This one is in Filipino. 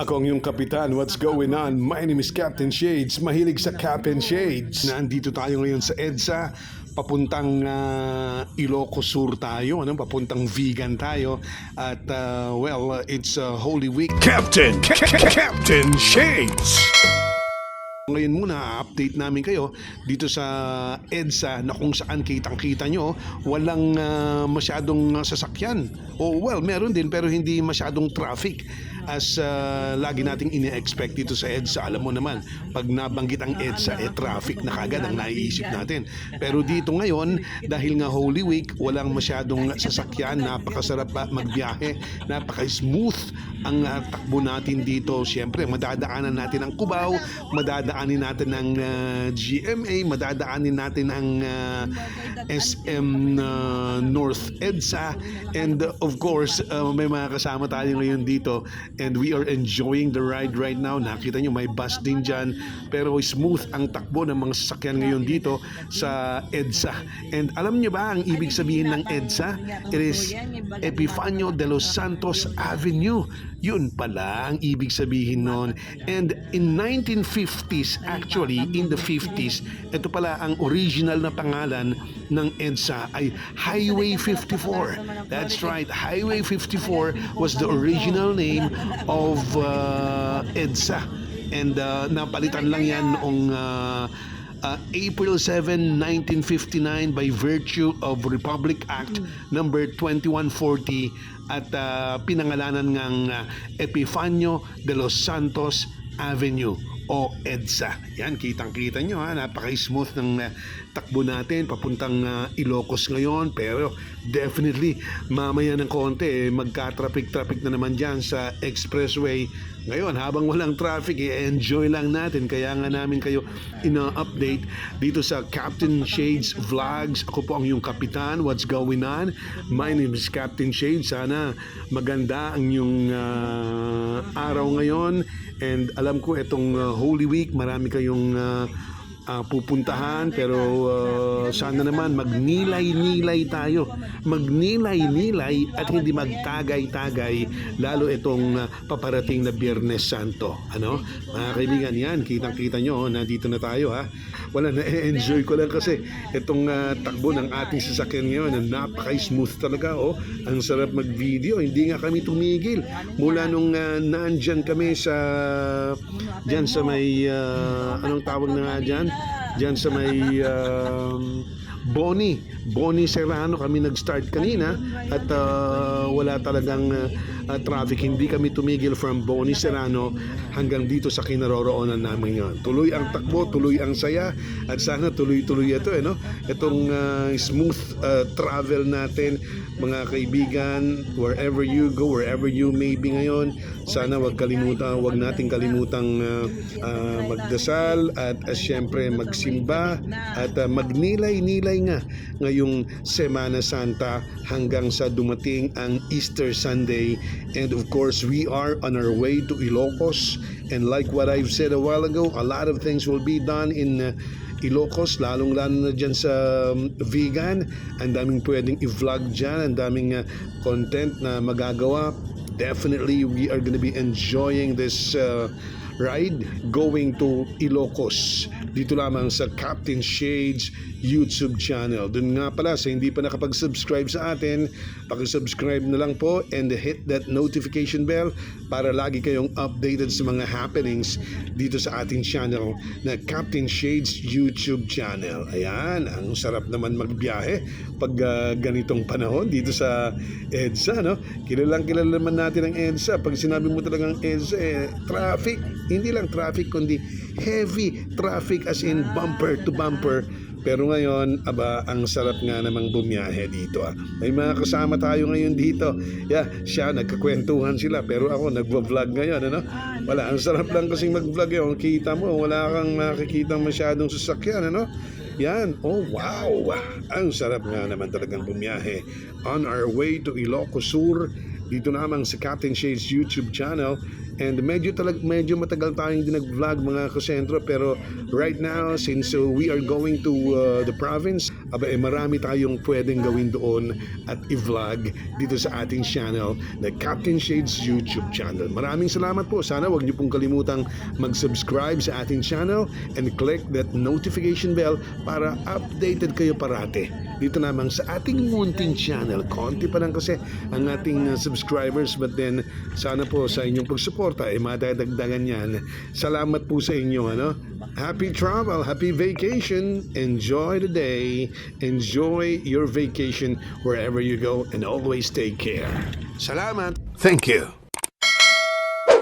Ako ang yung kapitan. What's going on? My name is Captain Shades. Mahilig sa Cap and Shades. Nandito tayo ngayon sa EDSA. Papuntang ah, Ilocos Sur tayo. Ano? Papuntang vegan tayo. At ah, well, uh, it's uh, Holy Week. Captain, Ca- Ca- Captain Shades. Ngayon muna, update namin kayo dito sa EDSA na kung saan kitang-kita nyo, walang ah, masyadong sasakyan. O well, meron din pero hindi masyadong traffic as ah, lagi nating ini-expect dito sa EDSA. Alam mo naman, pag nabanggit ang EDSA, eh traffic na kagad ang naiisip natin. Pero dito ngayon, dahil nga Holy Week, walang masyadong sasakyan, napakasarap pa magbiyahe, napaka-smooth ang ah, takbo natin dito. Siyempre, madadaanan natin ang Cubao, madadaanin natin ang ah, GMA, madadaanin natin ang ah, SM ah, North EDSA, and uh, of course, ah, may mga kasama tayo ngayon dito and we are enjoying the ride right now. Nakita nyo, may bus din dyan, pero smooth ang takbo ng mga sasakyan ngayon dito sa EDSA. And alam nyo ba ang ibig sabihin ng EDSA? It is Epifanio de los Santos Avenue. Yun pala ang ibig sabihin nun. And in 1950s, actually, in the 50s, ito pala ang original na pangalan ng EDSA ay Highway 54. That's right, Highway 54 was the original name of uh, EDSA. And uh, napalitan lang yan noong uh, uh, April 7, 1959 by virtue of Republic Act number 2140 at uh, pinangalanan ngang uh, Epifanio de los Santos Avenue o EDSA. Yan, kitang-kita nyo ha, napaka-smooth ng uh, takbo natin papuntang uh, Ilocos ngayon pero definitely mamaya ng konti eh, magka-traffic-traffic na naman dyan sa expressway. Ngayon, habang walang traffic, i-enjoy lang natin. Kaya nga namin kayo ina-update dito sa Captain Shades Vlogs. Ako po ang yung kapitan. What's going on? My name is Captain Shades. Sana maganda ang yung ah, araw ngayon. And alam ko itong ah, Holy Week, marami kayong ah, ah, pupuntahan pero ah, sana naman magnilay-nilay tayo. Magnilay-nilay at hindi magtagay-tagay lalo itong ah, paparating na Biyernes Santo. Ano? Mga kaibigan yan kitang-kita nyo oh, nandito na tayo ha? Wala na enjoy ko lang kasi itong ah, takbo ng ating sasakyan ngayon na napaka-smooth talaga oh. Ang sarap mag-video hindi nga kami tumigil. Mula nung ah, nandyan kami sa dyan sa may ah, anong tawag na nga dyan dyan sa may um, Boni Boni Serrano kami nag-start kanina at ah, wala talagang ah, traffic. Hindi kami tumigil from Boni Serrano hanggang dito sa kinaroroonan namin ngayon tuloy ang takbo tuloy ang saya at sana tuloy-tuloy ito eh, no? itong ah, smooth ah, travel natin mga kaibigan wherever you go wherever you may be ngayon sana wag kalimutan wag nating kalimutang ah, ah, magdasal at uh, syempre magsimba at ah, magnilay-nilay nga ngayong Semana Santa hanggang sa dumating ang Easter Sunday and of course we are on our way to Ilocos and like what I've said a while ago a lot of things will be done in uh, Ilocos, lalong-lalo na dyan sa um, vegan. Ang daming pwedeng i-vlog dyan, ang daming uh, content na magagawa. Definitely, we are gonna be enjoying this uh, ride going to Ilocos. Dito lamang sa Captain Shades YouTube channel. Doon nga pala, sa hindi pa nakapag-subscribe sa atin, pakisubscribe na lang po and hit that notification bell para lagi kayong updated sa mga happenings dito sa ating channel na Captain Shades YouTube channel. Ayan, ang sarap naman magbiyahe pag ah, ganitong panahon dito sa EDSA, no? Kilalang kilala naman natin ang EDSA. Pag sinabi mo talagang EDSA, eh, traffic. Hindi lang traffic, kundi heavy traffic as in bumper to bumper. Pero ngayon, aba, ang sarap nga namang bumiyahe dito. Ah. May mga kasama tayo ngayon dito. Yeah, siya, nagkakwentuhan sila. Pero ako, nagwa-vlog ngayon, ano? Wala, ang sarap lang kasing mag-vlog yun. Kita mo, wala kang makikita masyadong sasakyan, ano? Yan, oh wow! Ang sarap nga naman talagang bumiyahe. On our way to Ilocos Sur, dito namang sa Captain Shades YouTube channel. And medyo talag medyo matagal tayong hindi nag-vlog mga kasentro pero right now since uh, we are going to uh, the province, aba eh, marami tayong pwedeng gawin doon at i-vlog dito sa ating channel, the Captain Shades YouTube channel. Maraming salamat po. Sana wag niyo pong kalimutang mag-subscribe sa ating channel and click that notification bell para updated kayo parate dito namang sa ating munting channel. Konti pa lang kasi ang ating uh, subscribers but then sana po sa inyong pagsuporta ay madadagdagan yan. Salamat po sa inyo. Ano? Happy travel, happy vacation. Enjoy the day. Enjoy your vacation wherever you go and always take care. Salamat. Thank you.